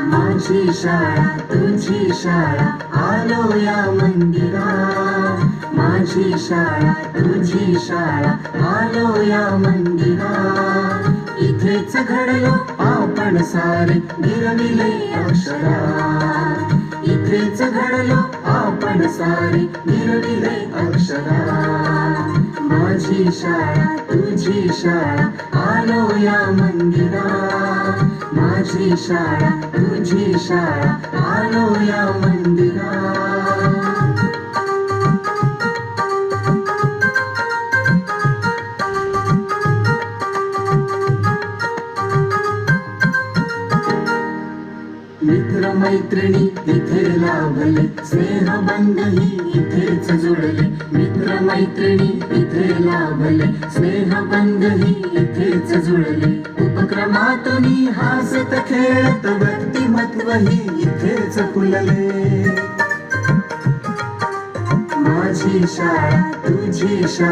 माझी शाळा तुझी शाळा आलो या मंदिरात. माझी शाळा तुझी शाळा आलो या मंदिरात. इथेच घडलो आपण सारे गिरविले अक्षरात. इथेच घडलो आपण सारे गिरविले अक्षरात. माझी शाळा तुझी शाळा आलो या मंदिरात. माझी शाळा तुझी शाळा आलो या मित्र मैत्रिणी इथे लाभले स्नेहबंधही इथेच जुळले. मित्र मैत्रिणी इथे लाभले स्नेहबंधही इथेच जुळले. उपक्रमात मी हसत खेळत व्यक्तिमत्वही इथेच फुलले. माझी शाळा तुझी शाळा.